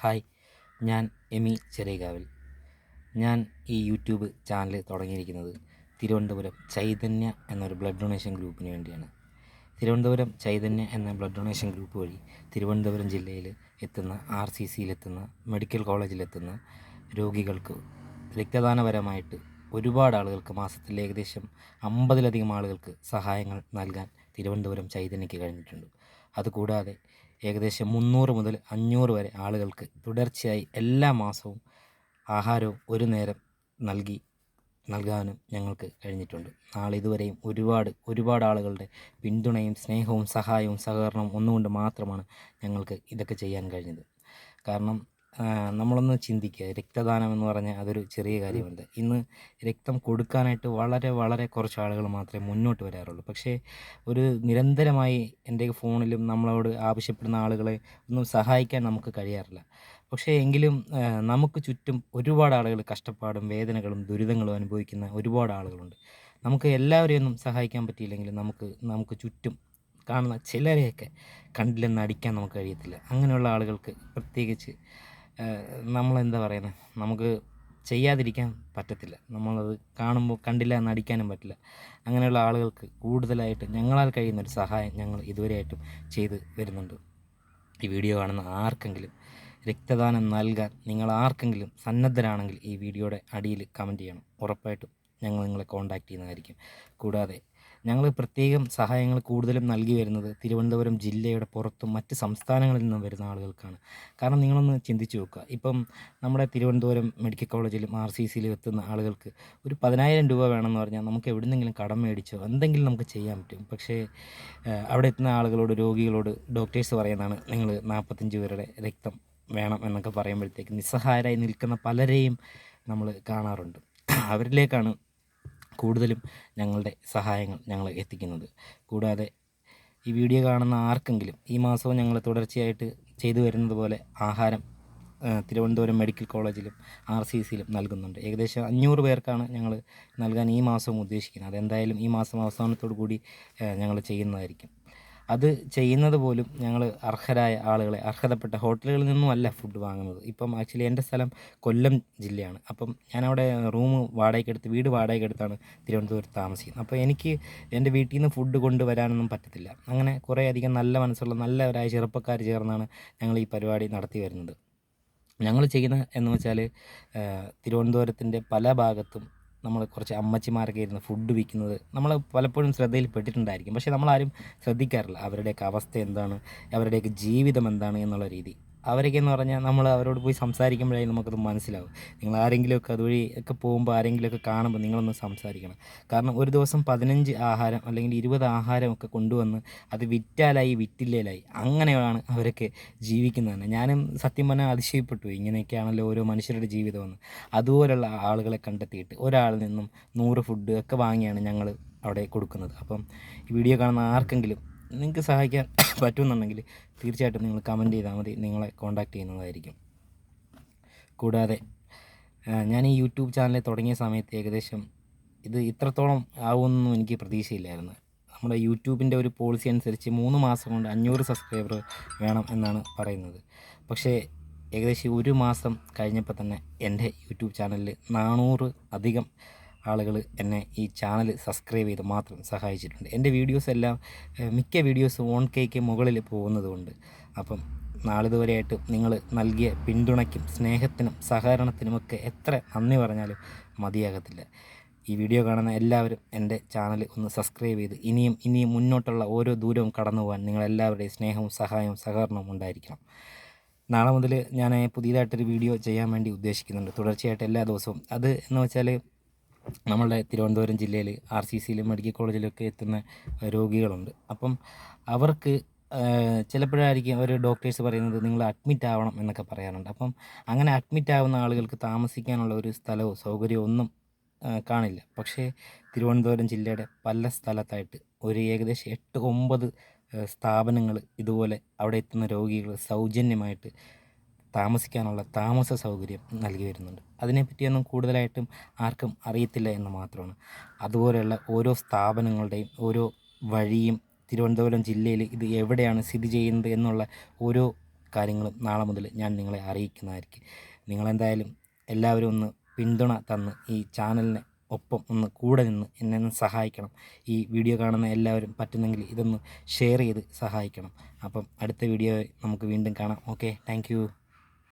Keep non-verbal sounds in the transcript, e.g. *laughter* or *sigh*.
Hi ഞാൻ Amy ചെറിയകാവിൽ. ഞാൻ ഈ യൂട്യൂബ് ചാനൽ തുടങ്ങിയിരിക്കുന്നത് തിരുവനന്തപുരം ചൈതന്യ എന്നൊരു ബ്ലഡ് ഡൊണേഷൻ ഗ്രൂപ്പിന് വേണ്ടിയാണ്. തിരുവനന്തപുരം ചൈതന്യ എന്ന ബ്ലഡ് ഡൊണേഷൻ ഗ്രൂപ്പ് വഴി തിരുവനന്തപുരം ജില്ലയിൽ എത്തുന്ന ആർ സി സിയിലെത്തുന്ന മെഡിക്കൽ കോളേജിലെത്തുന്ന രോഗികൾക്ക് രക്തദാനപരമായിട്ട് ഒരുപാട് ആളുകൾക്ക് മാസത്തിൽ ഏകദേശം അമ്പതിലധികം ആളുകൾക്ക് സഹായങ്ങൾ നൽകാൻ തിരുവനന്തപുരം ചൈതന്യയ്ക്ക് കഴിഞ്ഞിട്ടുണ്ട്. അതുകൂടാതെ ഏകദേശം മുന്നൂറ് മുതൽ അഞ്ഞൂറ് വരെ ആളുകൾക്ക് തുടർച്ചയായി എല്ലാ മാസവും ആഹാരവും ഒരു നേരം നൽകി നൽകാനും ഞങ്ങൾക്ക് കഴിഞ്ഞിട്ടുണ്ട്. നാളെ ഇതുവരെയും ഒരുപാട് ഒരുപാട് ആളുകളുടെ പിന്തുണയും സ്നേഹവും സഹായവും സഹകരണവും ഒന്നുകൊണ്ട് മാത്രമാണ് ഞങ്ങൾക്ക് ഇതൊക്കെ ചെയ്യാൻ കഴിഞ്ഞത്. കാരണം നമ്മളൊന്ന് ചിന്തിക്കുക. രക്തദാനം എന്ന് പറഞ്ഞാൽ അതൊരു ചെറിയ കാര്യമുണ്ട്. ഇന്ന് രക്തം കൊടുക്കാനായിട്ട് വളരെ വളരെ കുറച്ച് ആളുകൾ മാത്രമേ മുന്നോട്ട് വരാറുള്ളൂ. പക്ഷേ ഒരു നിരന്തരമായി എന്റെ ഫോണിലും നമ്മളോട് ആവശ്യപ്പെടുന്ന ആളുകളെ ഒന്നും സഹായിക്കാൻ നമുക്ക് കഴിയാറില്ല. പക്ഷേ എങ്കിലും നമുക്ക് ചുറ്റും ഒരുപാട് ആളുകൾ കഷ്ടപ്പാടും വേദനകളും ദുരിതങ്ങളും അനുഭവിക്കുന്ന ഒരുപാട് ആളുകളുണ്ട്. നമുക്ക് എല്ലാവരെയും ഒന്നും സഹായിക്കാൻ പറ്റിയില്ലെങ്കിലും നമുക്ക് നമുക്ക് ചുറ്റും കാണുന്ന ചിലരെയൊക്കെ കണ്ടില്ലെന്ന് അടിക്കാൻ നമുക്ക് കഴിയത്തില്ല. അങ്ങനെയുള്ള ആളുകൾക്ക് പ്രത്യേകിച്ച് നമ്മളെന്താ പറയുന്നത് നമുക്ക് ചെയ്യാതിരിക്കാൻ പറ്റത്തില്ല. നമ്മളത് കാണുമ്പോൾ കണ്ടില്ല എന്ന് അടിക്കാനും പറ്റില്ല. അങ്ങനെയുള്ള ആളുകൾക്ക് കൂടുതലായിട്ട് ഞങ്ങളാൽ കഴിയുന്ന ഒരു സഹായം ഞങ്ങൾ ഇതുവരെയായിട്ടും ചെയ്ത് വരുന്നുണ്ട്. ഈ വീഡിയോ കാണുന്ന ആർക്കെങ്കിലും രക്തദാനം നൽകാൻ നിങ്ങൾ ആർക്കെങ്കിലും സന്നദ്ധരാണെങ്കിൽ ഈ വീഡിയോയുടെ അടിയിൽ കമന്റ് ചെയ്യണം. ഉറപ്പായിട്ടും ഞങ്ങൾ നിങ്ങളെ കോൺടാക്റ്റ് ചെയ്യുന്നതായിരിക്കും. കൂടാതെ ഞങ്ങൾ പ്രത്യേകം സഹായങ്ങൾ കൂടുതലും നൽകി വരുന്നത് തിരുവനന്തപുരം ജില്ലയുടെ പുറത്തും മറ്റ് സംസ്ഥാനങ്ങളിൽ നിന്നും വരുന്ന ആളുകൾക്കാണ്. കാരണം നിങ്ങളൊന്ന് ചിന്തിച്ചു നോക്കുക. ഇപ്പം നമ്മുടെ തിരുവനന്തപുരം മെഡിക്കൽ കോളേജിലും ആർ സി സിയിലും എത്തുന്ന ആളുകൾക്ക് ഒരു പതിനായിരം രൂപ വേണമെന്ന് പറഞ്ഞാൽ നമുക്ക് എവിടെന്നെങ്കിലും കടം മേടിച്ചോ എന്തെങ്കിലും നമുക്ക് ചെയ്യാൻ പറ്റും. പക്ഷേ അവിടെ എത്തുന്ന ആളുകളോട് രോഗികളോട് ഡോക്ടേഴ്സ് പറയുന്നതാണ് നിങ്ങൾ നാൽപ്പത്തഞ്ച് പേരുടെ രക്തം വേണം എന്നൊക്കെ പറയുമ്പോഴത്തേക്ക് നിസ്സഹായരായി നിൽക്കുന്ന പലരെയും നമ്മൾ കാണാറുണ്ട്. അവരിലേക്കാണ് കൂടുതലും ഞങ്ങളുടെ സഹായങ്ങൾ ഞങ്ങൾ എത്തിക്കുന്നത്. കൂടാതെ ഈ വീഡിയോ കാണുന്ന ആർക്കെങ്കിലും ഈ മാസവും ഞങ്ങൾ തുടർച്ചയായിട്ട് ചെയ്തു വരുന്നത് പോലെ ആഹാരം തിരുവനന്തപുരം മെഡിക്കൽ കോളേജിലും ആർ സി സിയിലും നൽകുന്നുണ്ട്. ഏകദേശം അഞ്ഞൂറ് പേർക്കാണ് ഞങ്ങൾ നൽകാൻ ഈ മാസം ഉദ്ദേശിക്കുന്നത്. അതെന്തായാലും ഈ മാസം അവസാനത്തോടു കൂടി ഞങ്ങൾ ചെയ്യുന്നതായിരിക്കും. അത് ചെയ്യുന്നത് പോലും ഞങ്ങൾ അർഹരായ ആളുകളെ അർഹതപ്പെട്ട ഹോട്ടലുകളിൽ നിന്നും അല്ല ഫുഡ് വാങ്ങുന്നത്. ഇപ്പം ആക്ച്വലി എന്റെ സ്ഥലം കൊല്ലം ജില്ലയാണ്. അപ്പം ഞാനവിടെ റൂം വാടകയ്ക്കെടുത്ത് വീട് വാടകയ്ക്കെടുത്താണ് തിരുവനന്തപുരത്ത് താമസിക്കുന്നത്. അപ്പോൾ എനിക്ക് എന്റെ വീട്ടിൽ നിന്ന് ഫുഡ് കൊണ്ടുവരാനൊന്നും പറ്റത്തില്ല. അങ്ങനെ കുറേയധികം നല്ല മനസ്സുള്ള നല്ലവരായ ചെറുപ്പക്കാർ ചേർന്നാണ് ഞങ്ങൾ ഈ പരിപാടി നടത്തി വരുന്നത്. ഞങ്ങൾ ചെയ്യുന്ന എന്ന് വെച്ചാൽ തിരുവനന്തപുരത്തിന്റെ പല ഭാഗത്തും നമ്മൾ കുറച്ച് അമ്മച്ചിമാരൊക്കെ ഇരുന്ന് ഫുഡ് വിൽക്കുന്നത് നമ്മൾ പലപ്പോഴും ശ്രദ്ധയിൽ പെട്ടിട്ടുണ്ടായിരിക്കും പക്ഷേ നമ്മളാരും ശ്രദ്ധിക്കാറില്ല അവരുടെയൊക്കെ അവസ്ഥ എന്താണ് അവരുടെയൊക്കെ ജീവിതം എന്താണ് എന്നുള്ള രീതി. അവരൊക്കെ എന്ന് പറഞ്ഞാൽ നമ്മൾ അവരോട് പോയി സംസാരിക്കുമ്പോഴേ നമുക്കത് മനസ്സിലാവും. നിങ്ങൾ ആരെങ്കിലുമൊക്കെ അതുവഴി ഒക്കെ പോകുമ്പോൾ ആരെങ്കിലുമൊക്കെ കാണുമ്പോൾ നിങ്ങളൊന്ന് സംസാരിക്കണം. കാരണം ഒരു ദിവസം പതിനഞ്ച് ആഹാരം അല്ലെങ്കിൽ ഇരുപത് ആഹാരമൊക്കെ കൊണ്ടുവന്ന് അത് വിറ്റാലായി വിറ്റില്ലേലായി അങ്ങനെയാണ് അവരൊക്കെ ജീവിക്കുന്നത് ഞാനും സത്യം പറഞ്ഞാൽ അതിശയപ്പെട്ടു. ഇങ്ങനെയൊക്കെയാണല്ലോ ഓരോ മനുഷ്യരുടെ ജീവിതമെന്ന്. അതുപോലുള്ള ആളുകളെ കണ്ടെത്തിയിട്ട് ഒരാളിൽ നിന്നും നൂറ് ഫുഡ് ഒക്കെ വാങ്ങിയാണ് ഞങ്ങൾ അവിടെ കൊടുക്കുന്നത്. അപ്പം ഈ വീഡിയോ കാണുന്ന ആർക്കെങ്കിലും നിങ്ങൾക്ക് സഹായിക്കാൻ *coughs* പറ്റുമെന്നുണ്ടെങ്കിൽ തീർച്ചയായിട്ടും നിങ്ങൾ കമന്റ് ചെയ്താൽ മതി. നിങ്ങളെ കോൺടാക്റ്റ് ചെയ്യുന്നതായിരിക്കും. കൂടാതെ ഞാൻ ഈ യൂട്യൂബ് ചാനൽ തുടങ്ങിയ സമയത്ത് ഏകദേശം ഇത് ഇത്രത്തോളം ആവുമെന്നൊന്നും എനിക്ക് പ്രതീക്ഷയില്ലായിരുന്നു. നമ്മുടെ യൂട്യൂബിന്റെ ഒരു പോളിസി അനുസരിച്ച് മൂന്ന് മാസം കൊണ്ട് അഞ്ഞൂറ് സബ്സ്ക്രൈബർ വേണം എന്നാണ് പറയുന്നത്. പക്ഷേ ഏകദേശം ഒരു മാസം കഴിഞ്ഞപ്പോൾ തന്നെ എന്റെ യൂട്യൂബ് ചാനലിൽ നാനൂറ് അധികം ആളുകൾ എന്നെ ഈ ചാനൽ സബ്സ്ക്രൈബ് ചെയ്ത് മാത്രം സഹായിച്ചിട്ടുണ്ട്. എന്റെ വീഡിയോസ് എല്ലാം മിക്ക വീഡിയോസും ഓൺ കേക്ക് മുകളിൽ പോകുന്നതുകൊണ്ട്. അപ്പം നാളിതുവരെയായിട്ട് നിങ്ങൾ നൽകിയ പിന്തുണയ്ക്കും സ്നേഹത്തിനും സഹകരണത്തിനുമൊക്കെ എത്ര നന്ദി പറഞ്ഞാലും മതിയാകത്തില്ല. ഈ വീഡിയോ കാണുന്ന എല്ലാവരും എന്റെ ചാനൽ ഒന്ന് സബ്സ്ക്രൈബ് ചെയ്ത് ഇനിയും ഇനിയും മുന്നോട്ടുള്ള ഓരോ ദൂരവും കടന്നു പോകാൻ നിങ്ങളെല്ലാവരുടെയും സ്നേഹവും സഹായവും സഹകരണവും ഉണ്ടായിരിക്കണം. നാളെ മുതൽ ഞാൻ പുതിയതായിട്ടൊരു വീഡിയോ ചെയ്യാൻ വേണ്ടി ഉദ്ദേശിക്കുന്നുണ്ട്. തുടർച്ചയായിട്ട് എല്ലാ ദിവസവും. അത് എന്ന് വെച്ചാൽ നമ്മളുടെ തിരുവനന്തപുരം ജില്ലയിൽ ആർ സി സിയിലും മെഡിക്കൽ കോളേജിലൊക്കെ എത്തുന്ന രോഗികളുണ്ട്. അപ്പം അവർക്ക് ചിലപ്പോഴായിരിക്കും ഒരു ഡോക്ടേഴ്സ് പറയുന്നത് നിങ്ങൾ അഡ്മിറ്റ് ആവണം എന്നൊക്കെ പറയാറുണ്ട്. അപ്പം അങ്ങനെ അഡ്മിറ്റ് ആവുന്ന ആളുകൾക്ക് താമസിക്കാനുള്ള ഒരു സ്ഥലവും സൗകര്യവും ഒന്നും കാണില്ല. പക്ഷേ തിരുവനന്തപുരം ജില്ലയുടെ പല സ്ഥലത്തായിട്ട് ഒരു ഏകദേശം എട്ട് ഒമ്പത് സ്ഥാപനങ്ങൾ ഇതുപോലെ അവിടെ എത്തുന്ന രോഗികൾ സൗജന്യമായിട്ട് താമസിക്കാനുള്ള താമസ സൗകര്യം നൽകി വരുന്നുണ്ട്. അതിനെപ്പറ്റിയൊന്നും കൂടുതലായിട്ടും ആർക്കും അറിയത്തില്ല എന്ന് മാത്രമാണ്. അതുപോലെയുള്ള ഓരോ സ്ഥാപനങ്ങളുടെയും ഓരോ വഴിയും തിരുവനന്തപുരം ജില്ലയിൽ ഇത് എവിടെയാണ് സ്ഥിതി ചെയ്യുന്നത് എന്നുള്ള ഓരോ കാര്യങ്ങളും നാളെ മുതൽ ഞാൻ നിങ്ങളെ അറിയിക്കുന്നതായിരിക്കും. നിങ്ങളെന്തായാലും എല്ലാവരും ഒന്ന് പിന്തുണ തന്ന് ഈ ചാനലിനെ ഒപ്പം ഒന്ന് കൂടെ നിന്ന് എന്നെ ഒന്ന് സഹായിക്കണം. ഈ വീഡിയോ കാണുന്ന എല്ലാവരും പറ്റുന്നെങ്കിൽ ഇതൊന്ന് ഷെയർ ചെയ്ത് സഹായിക്കണം. അപ്പം അടുത്ത വീഡിയോ നമുക്ക് വീണ്ടും കാണാം. Okay thank